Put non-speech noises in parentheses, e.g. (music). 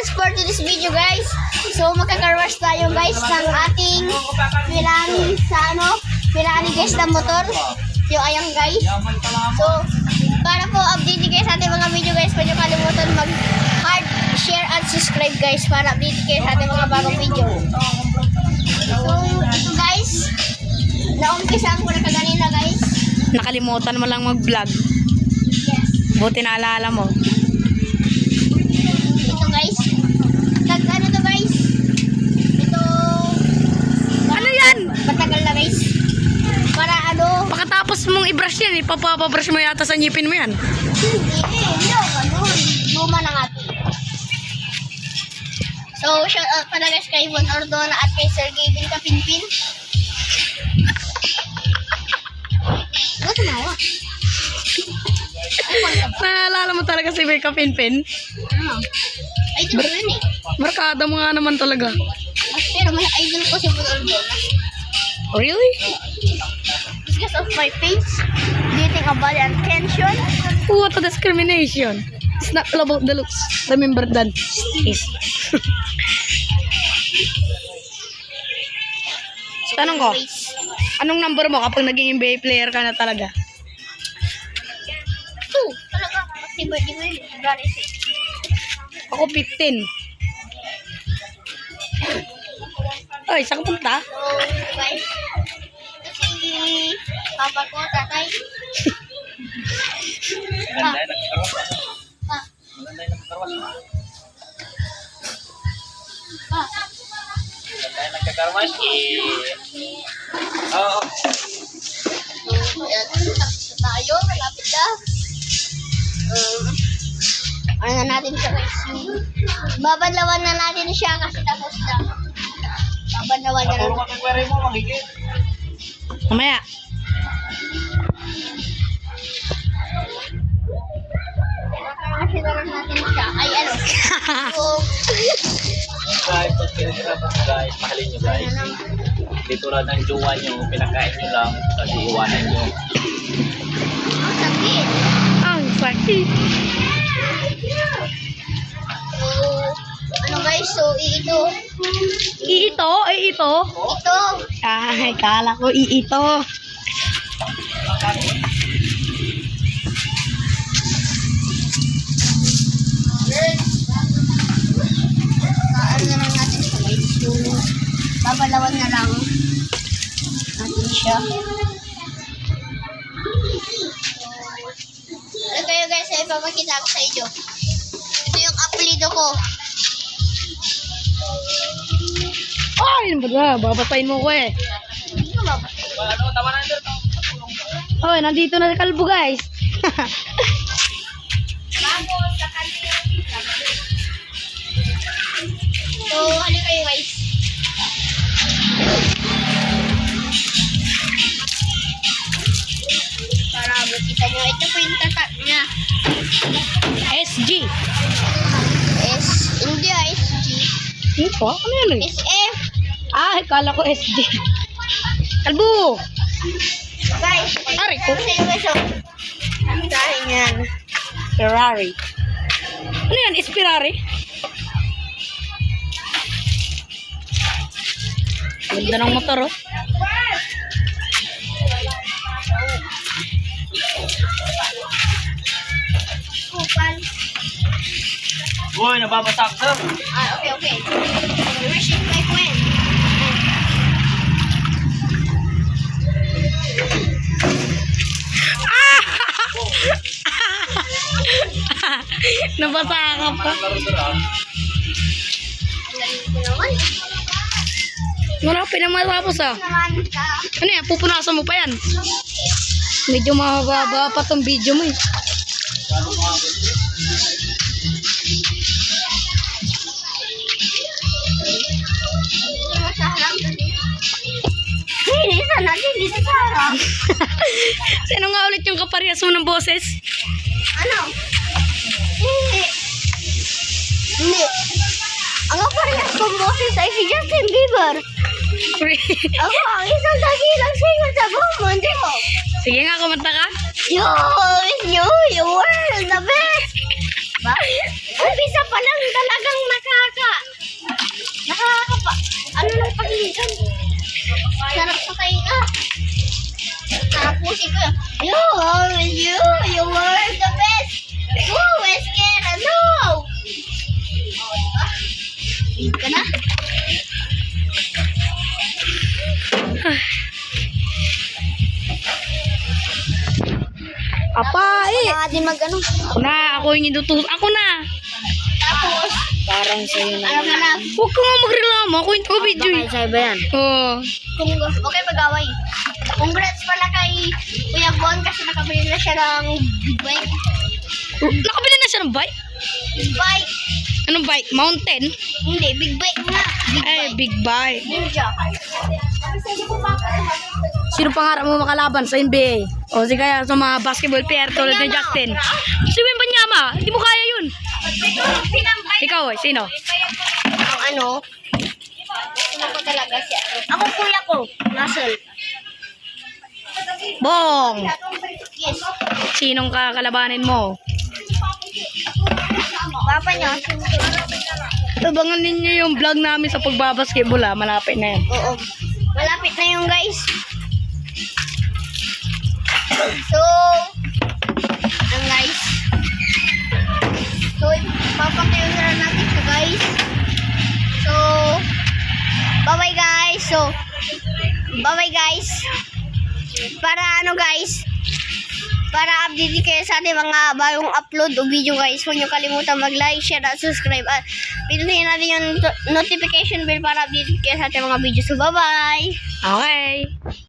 that's for today's video guys. So magkakarwash tayo guys ng ating Pirani sa ano, Pirani guys na motor. Yung ayang guys. So para po update guys sa ating mga video guys, huwag niyo kalimutan mag heart, share at subscribe guys para update kayo sa ating mga bagong video. So guys, naumpisahan ko na kaganina guys. Nakalimutan mo lang mag-vlog. Yes. Buti naalala mo. Mong i-brush yan, ipapabrush mo yata sa ngipin mo yan. Hindi. No, ano? Luma na nga to. So, shout out pala guys kay Von Ordona at kay Sir Gavin Kapinpin. Ano tumawa? Naalala mo talaga si Becca Pinpin? Ano? Idol ko yun eh. Markada mo nga naman talaga. Pero may idol ko si Von Ordona. Really? Because of my face, getting a body attention. What a discrimination. It's not all about the looks. Remember that. Tanong ko, anong number mo kapag naging NBA player ka na talaga? Two. Talaga. Kasi birthday ko yun. 6. Ako 15. Ay, saan ka punta? Guys. Kasi papa ko, tatay. Pa. Pa. Pa. nagkakarwas eh. Oo. Ayan. Tapos na tayo. Malapit na. Um, ano na natin siya guys. Babadlawan na natin siya kasi tapos na. Babadlawan na Puro lang. magkakwari mo, magigit. Mamaya. Guys, mahalin nyo guys. Dito lang ng jowa nyo, pinakain nyo lang, kasi iwanan nyo. Ang sakit. Ang sakit. So, ano guys, so ito, Iito? Ay, ito? ito, Ay, kala ko iito. ah, babalawan na lang natin siya. Ano kayo guys, ay ipapakita ko sa inyo. Ito yung apelido ko. Ay, ano ba ba? Babatayin mo ko eh. Hindi ko mabasa. Ano, tama na ito. Oy, nandito na Kalbo guys. (laughs) Bago sa kanila. Po yung tatak niya. SG. S, hindi ah, SG. Ito? Ano yan eh? SF. Ay, kala ko SG. Kalbo! Guys, Aray ko. Ang dahil yan. Ferrari. Ano yan? Espirari? Ganda ng motor oh. Uy, nababasak sir. Ah, okay, okay. Wishing my friend. Nabasa ka pa. Wala pa naman matapos ah. (laughs) Ano yan? Pupunasan mo pa yan. Medyo mahaba pa tong video mo eh. Sino nga ulit yung kaparehas mo ng boses? Ano? Hindi. Ang kaparehas kong boses ay si Justin Bieber. Ako ang isang dakilang singer sa buong mundo. Sige nga, kumanta ka. You, you, you are the best. Ba? Umpisa pa lang talagang nakaka. Nakaka pa. Ano lang pagligan? Sarap sa tainga. Tapusin ko. You, you, you were the best. Woo, Wesker, ano? Oh, diba? Hindi ka na. Apa eh. Mag ano. Ako na, ako yung inutusan. Ako na. Tapos, Parang sa'yo alam mo na, Huwag ka nga magreklamo. Ako yung taga-video eh. sa'yo ba yan? Oo. Kung okay mag-away. Congrats pala kay Kuya Bon kasi nakabili na siya ng big bike. Nakabili na siya ng bike? Big bike. Anong bike? Mountain? Hindi, big bike nga. Big Eh, bike. big bike. Ninja. Sino pangarap mo makalaban sa NBA? O si kaya sa mga basketball player tulad ni Justin. Si Wembanyama, hindi mo kaya yun. Ikaw, eh, sino? Ang ano, gusto ko talaga siya. Ako kuya ko, Russell. Bong! Yes. Sinong kakalabanin mo? Papa niya. Abangan ninyo yung vlog namin sa pagbabasketball ah. Malapit na yan. Oo. Malapit na yung guys. So, bye-bye guys. Para ano guys, para update kayo sa ating mga bagong upload o video guys. Huwag niyo kalimutan mag-like, share, at subscribe. At pindutin natin yung notification bell para update kayo sa ating mga videos. So, bye-bye! Okay.